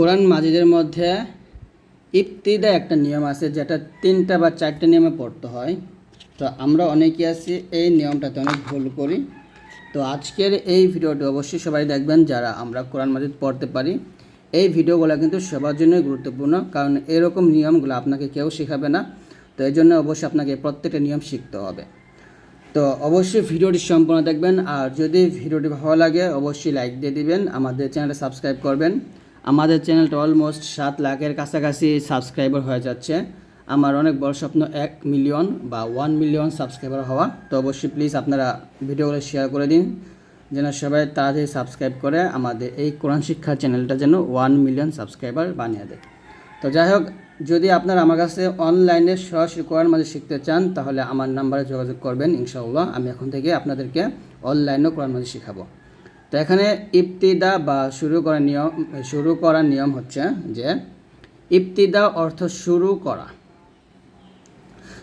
কোরআন মাজিদের মধ্যে ইফতিদা একটা নিয়ম আছে, যেটা তিনটা বা চারটে নিয়মে পড়তে হয়। তো আমরা অনেকে আছি, এই নিয়মটাতে অনেক ভুল করি। তো আজকের এই ভিডিওটি অবশ্যই সবাই দেখবেন, যারা আমরা কোরআন মাজিদ পড়তে পারি। এই ভিডিওগুলো কিন্তু সবার জন্যই গুরুত্বপূর্ণ, কারণ এরকম নিয়মগুলো আপনাকে কেউ শেখাবে না। তো এই জন্য অবশ্যই আপনাকে প্রত্যেকটা নিয়ম শিখতে হবে। তো অবশ্যই ভিডিওটি সম্পূর্ণ দেখবেন, আর যদি ভিডিওটি ভালো লাগে, অবশ্যই লাইক দিয়ে দিবেন, আমাদের চ্যানেলটা সাবস্ক্রাইব করবেন। আমাদের চ্যানেলটা অলমোস্ট সাত লাখের কাছাকাছি সাবস্ক্রাইবার হয়ে যাচ্ছে। আমার অনেক বড় স্বপ্ন এক মিলিয়ন বা ওয়ান মিলিয়ন সাবস্ক্রাইবার হওয়া। তো অবশ্যই প্লিজ আপনারা ভিডিওগুলো শেয়ার করে দিন, যেন সবাই তাড়াতাড়ি সাবস্ক্রাইব করে আমাদের এই কোরআন শিক্ষা চ্যানেলটা যেন ওয়ান মিলিয়ন সাবস্ক্রাইবার বানিয়ে দেয়। তো যাই হোক, যদি আপনারা আমার কাছে অনলাইনে সরাসরি কোরআন মাঝে শিখতে চান, তাহলে আমার নাম্বারে যোগাযোগ করবেন, ইনশাআল্লাহ। আমি এখন থেকে আপনাদেরকে অনলাইনেও কোরআন মাঝে শেখাবো। তো এখানে ইফতিদা বা শুরু করার নিয়ম, শুরু করার নিয়ম হচ্ছে যে ইফতিদা অর্থ শুরু করা।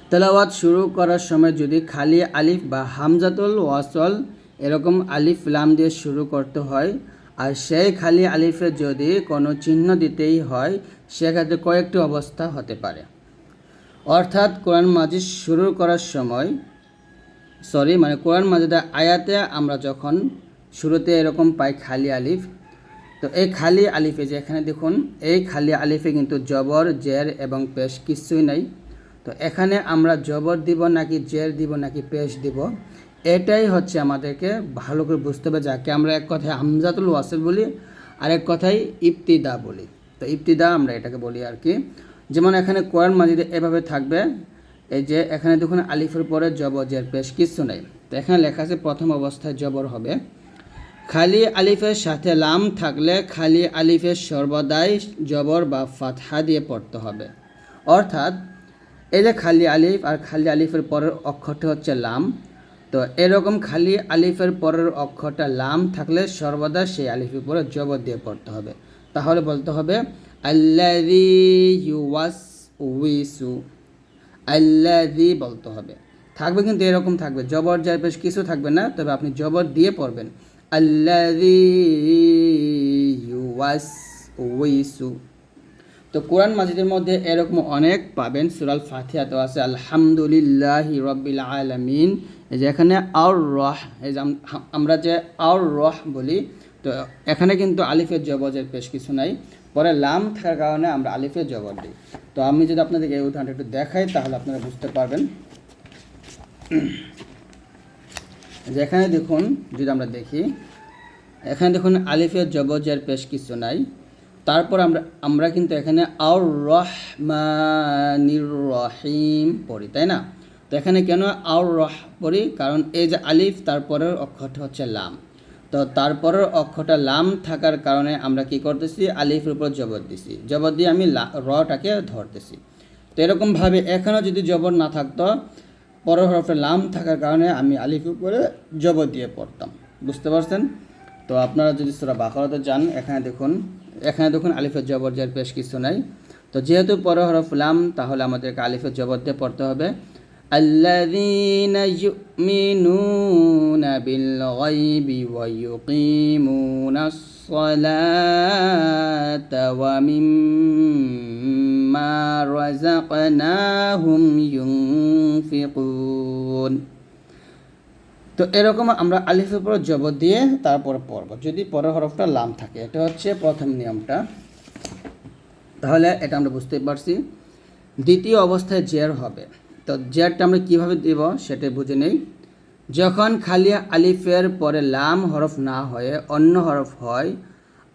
তেলাওয়াত শুরু করার সময় যদি খালি আলিফ বা হামজাতুল ওয়াসল এরকম আলিফ লাম দিয়ে শুরু করতে হয়, আর সেই খালি আলিফে যদি কোনো চিহ্ন দিতেই হয়, সেক্ষেত্রে কয়েকটি অবস্থা হতে পারে। অর্থাৎ কোরআন মাজিদ শুরু করার সময়, সরি মানে কোরআন মাজিদের আয়াতে আমরা যখন শুরুতে এরকম পাই খালি আলিফ। তো এই খালি আলিফে যে এখানে দেখুন, এই খালি আলিফে কিন্তু জবর, জের এবং পেশ কিছুই নাই। তো এখানে আমরা জবর দিব নাকি জের দিব নাকি পেশ দিব, এটাই হচ্ছে আমাদেরকে ভালো করে বুঝতে হবে। যাকে আমরা এক কথায় হামজাতুল ওয়াসিল বলি আর এক কথায় ইফতিদা বলি। তো ইফতিদা আমরা এটাকে বলি আর কি। যেমন এখানে কোরআন মাজিদে এভাবে থাকবে, এই যে এখানে দেখুন আলিফের পরে জবর, জের, পেশ কিছু নেই। তো এখানে লেখা আছে, প্রথম অবস্থায় জবর হবে। খালি আলিফের সাথে লাম থাকলে খালি আলিফের সর্বদাই জবর বা ফাতহা দিয়ে পড়তে হবে। অর্থাৎ, এই যে খালি আলিফ আর খালি আলিফের পরের অক্ষরটা হচ্ছে লাম, তো এরকম খালি আলিফের পরের অক্ষরটা লাম থাকলে সর্বদা সেই আলিফের পরে জবর দিয়ে পড়তে হবে। তাহলে বলতে হবে আল্লাদি ইউওয়াস উইসু আল্লাদি বলতে হবে। থাকবে কিন্তু এরকম থাকবে, জবর যায় বেশ কিছু থাকবে না, তবে আপনি জবর দিয়ে পড়বেন। উইসু তো কোরআন মাজিদের মধ্যে এরকম অনেক পাবেন। সুরাল ফাতিহাতে আছে, আলহামদুলিল্লাহ রব্বিল যে এখানে আউর রহ এই যে আমরা যে আউর রহ বলি, তো এখানে কিন্তু আলিফের জবজের বেশ কিছু নাই। পরে লাম থাকার কারণে আমরা আলিফের জবর দিই। তো আমি যদি আপনাদেরকে এই উদাহরণটা একটু দেখাই, তাহলে আপনারা বুঝতে পারবেন। যে এখানে দেখুন, যদি আমরা দেখি, এখানে দেখুন আলিফের জবজের পেশ কিছু নাই। তারপর আমরা আমরা কিন্তু এখানে আউর রহমানির রহিম পড়ি, তাই না? তো এখানে কেন আউর রহ পড়ি? কারণ এই যে আলিফ, তারপরের অক্ষরটা হচ্ছে লাম। তো তারপরের অক্ষরটা লাম থাকার কারণে আমরা কি করতেছি? আলিফের উপর জবর দিছি। জবর দিয়ে আমি রটাকে ধরতেছি। তো এরকমভাবে এখানেও যদি জবর না থাকতো পরের হরফে লাম থাকার কারণে আমি আলিফ উপরে জবর দিয়ে পড়তাম বুঝতে পারছেন তো আপনারা যদি সুরা বাকরাতে যান এখানে দেখুন এখানে দেখুন আলিফের জবর যার বেশ কিছু নাই তো যেহেতু পরের হরফ লাম তাহলে আমাদেরকে আলিফের জবর দিয়ে পড়তে হবে الذين يؤمنون بالغيب ويقيمون الصلاة ومما رزقناهم ينفقون তো এরকম আমরা আলিফের পর জবর দিয়ে তারপরে পড়ব যদি পরের হরফটা লাম থাকে এটা হচ্ছে প্রথম নিয়মটা তাহলে এটা আমরা বুঝতে পারছি দ্বিতীয় অবস্থায় জের হবে তো জেরটা আমরা কিভাবে দেব সেটা বুঝে নেই যখন খালি আলিফের পরে লাম হরফ না হয়ে অন্য হরফ হয়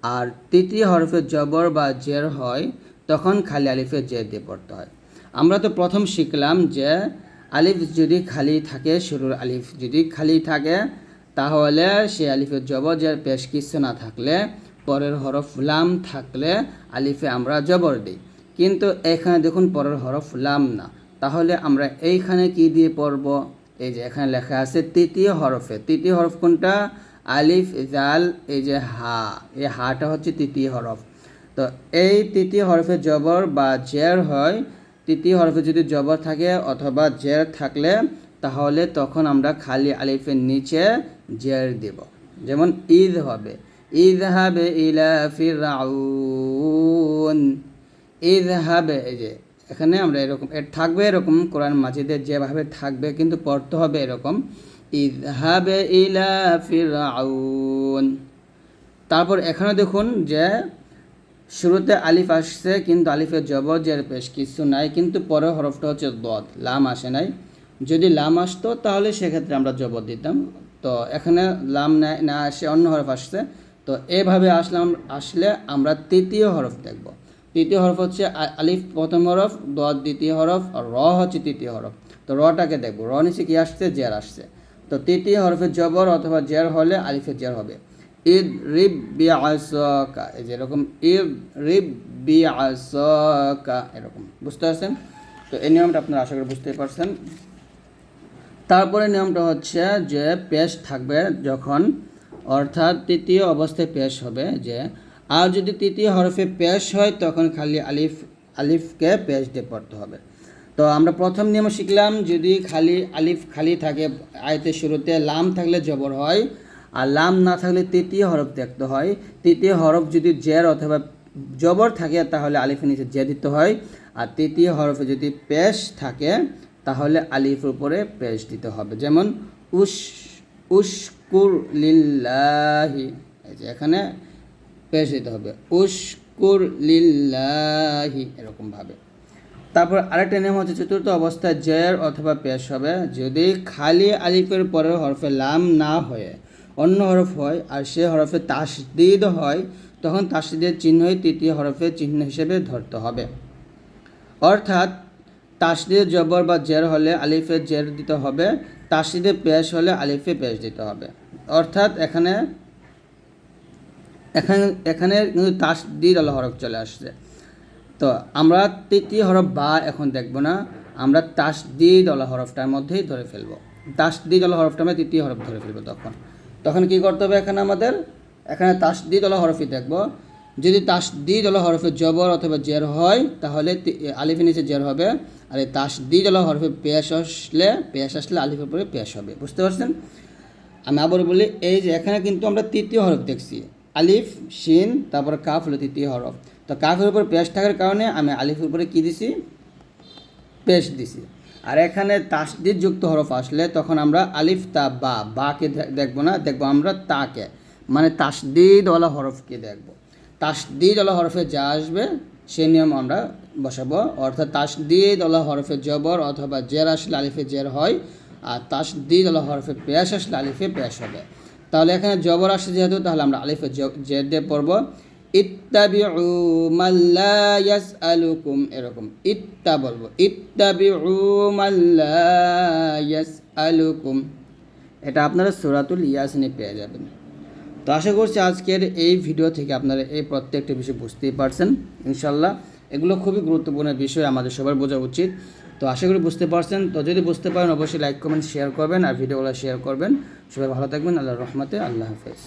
আর তৃতীয় হরফের জবর বা জের হয় তখন খালি আলিফের জের দিয়ে পড়তে হয়। আমরা তো প্রথম শিখলাম যে আলিফ যদি খালি থাকে, শুরুর আলিফ যদি খালি থাকে, তাহলে সে আলিফের জবর জের পেশ কিছু না থাকলে, পরের হরফ লাম থাকলে আলিফে আমরা জবর দিই। কিন্তু এখানে দেখুন পরের হরফ লাম না। তাহলে আমরা এইখানে কি দিয়ে পড়ব? এই যে এখানে লেখা আছে তৃতীয় হরফে। তৃতীয় হরফ কোনটা? আলিফ জাল এই যে হা। এই হাটা হচ্ছে তৃতীয় হরফ। তো এই তৃতীয় হরফে জবর বা জের হয়, তৃতীয় হরফে যদি জবর থাকে অথবা জের থাকলে, তাহলে তখন আমরা খালি আলিফের নিচে জের দেব। যেমন ঈদ হবে। ঈদ হবে ইলা ঈদ হবে, এই যে এখানে আমরা এরকম, এর থাকবে এরকম, কোরআন মাজিদের যেভাবে থাকবে কিন্তু পড়তে হবে এরকম। ঈদ হাবে ইলা ফিরাউন তারপর এখানে দেখুন যে শুরুতে আলিফ আসছে, কিন্তু আলিফের জবর জের পেশ কিছু নাই, কিন্তু পরের হরফটা হচ্ছে দদ, লাম আসে নাই। যদি লাম আসতো, তাহলে সেক্ষেত্রে আমরা জবর দিতাম। তো এখানে লাম না আসে, অন্য হরফ আসছে। তো এভাবে আসলাম, আসলে আমরা তৃতীয় হরফ দেখব। তৃতীয় হরফ হচ্ছে আলিফ প্রথম হরফ, দদ দ্বিতীয় হরফ, আর র হচ্ছে তৃতীয় হরফ। তো রটাকে দেখব। র নিচে কি আসছে? জের আসছে। তো তৃতীয় হরফের জবর অথবা জের হলে আলিফের জের হবে। ঈদ রিব বি আসকা এই যেরকম ঈদ রিব বি আসকা এরকম, বুঝতে পারছেন? তো এই নিয়মটা আপনারা আশা করি বুঝতে পারছেন। তারপরে নিয়মটা হচ্ছে যে পেশ থাকবে যখন, অর্থাৎ তৃতীয় অবস্থায় পেশ হবে, যে আর যদি তৃতীয় হরফে পেশ হয়, তখন খালি আলিফ, আলিফকে পেশ দিয়ে পড়তে হবে। তো আমরা প্রথম নিয়ম শিখলাম, যদি খালি আলিফ খালি থাকে আয়তের শুরুতে, লাম থাকলে জবর হয় আর লাম না থাকলে তৃতীয় হরফ দেখতে হয়। তৃতীয় হরফ যদি জের অথবা জবর থাকে, তাহলে আলিফের নিচে জে দিতে হয়। আর তৃতীয় হরফে যদি পেশ থাকে, তাহলে আলিফের উপরে পেশ দিতে হবে। যেমন উস উস্কুর লিল্লাহি এখানে পেশ দিতে হবে। উস্কুর লিল্লাহি এরকমভাবে। তারপর আরেকটা নিয়ম হচ্ছে চতুর্থ অবস্থায় জের অথবা পেশ হবে। যদি খালি আলিফের পরে হরফে লাম না হয়ে অন্য হরফ হয় আর সে হরফে তাসদিদ হয়, তখন তাসদিদের চিহ্নই তৃতীয় হরফের চিহ্ন হিসেবে ধরতে হবে। অর্থাৎ তাসদিদের জবর বা জের হলে আলিফে জের দিতে হবে তাসদিদে পেশ হলে আলিফে পেশ দিতে হবে। অর্থাৎ এখানে এখানে এখানে কিন্তু তাসদিদ আল হরফ চলে আসছে। তো আমরা তৃতীয় হরফ বা এখন দেখব না, আমরা তাসদিদ আল হরফটার মধ্যেই ধরে ফেলব। তাসদিদ আল হরফটা আমরা তৃতীয় হরফ ধরে ফেলব তখন। তখন কি করতে হবে এখানে আমাদের? এখানে তাসদিদ আল হরফি দেখব। যদি তাসদিদ আল হরফে জবর অথবা জের হয়, তাহলে আলিফের নিচে জের হবে। আর এই তাসদিদ আল হরফে পেশ আসলে পেশ আসলে আলিফের পরে পেশ হবে। বুঝতে পারছেন? আমি আবার বলি, এই যে এখানে কিন্তু আমরা তৃতীয় হরফ দেখছি। আলিফ, শিন, তারপর কাফ হলো তৃতীয় হরফ। তো কাফের উপর পেশ থাকার কারণে আমি আলিফের উপরে কী দিছি? পেশ দিছি। আর এখানে তাসদিদ যুক্ত হরফ আসলে তখন আমরা আলিফ, তা, বা, বাকে দেখব না, দেখব আমরা তাকে। মানে তাসদিদওয়ালা হরফকে দেখব। তাসদিদওয়ালা হরফে যা আসবে, সে নিয়ম আমরা বসাবো। অর্থাৎ তাসদিদওয়ালা হরফে জবর অথবা জের আসলে আলিফে জের হয়, আর তাসদিদওয়ালা হরফে পেশ আসলে আলিফে পেশ হবে। তাহলে এখানে জবর আসছে যেহেতু, তাহলে আমরা আলিফে জের দিয়ে পড়ব। ইত্তাবিউ মাল্লা ইয়াসআলুকুম, এরকম, ইত্তা বলব, ইত্তাবিউ মাল্লা ইয়াসআলুকুম। এটা আপনারা সূরাতুল ইয়াসিনে পেয়ে যাবেন। তো আশা করছি আজকের এই ভিডিও থেকে আপনারা এই প্রত্যেকটা বিষয় বুঝতেই পারছেন। ইনশাল্লাহ এগুলো খুবই গুরুত্বপূর্ণ বিষয় আমাদের সবার বোঝা উচিত। তো আশা করি বুঝতে পারছেন। তো যদি বুঝতে পারেন, অবশ্যই লাইক, কমেন্ট, শেয়ার করবেন আর ভিডিওগুলো শেয়ার করবেন। সবাই ভালো থাকবেন। আল্লাহর রহমতে আল্লাহ হাফেজ।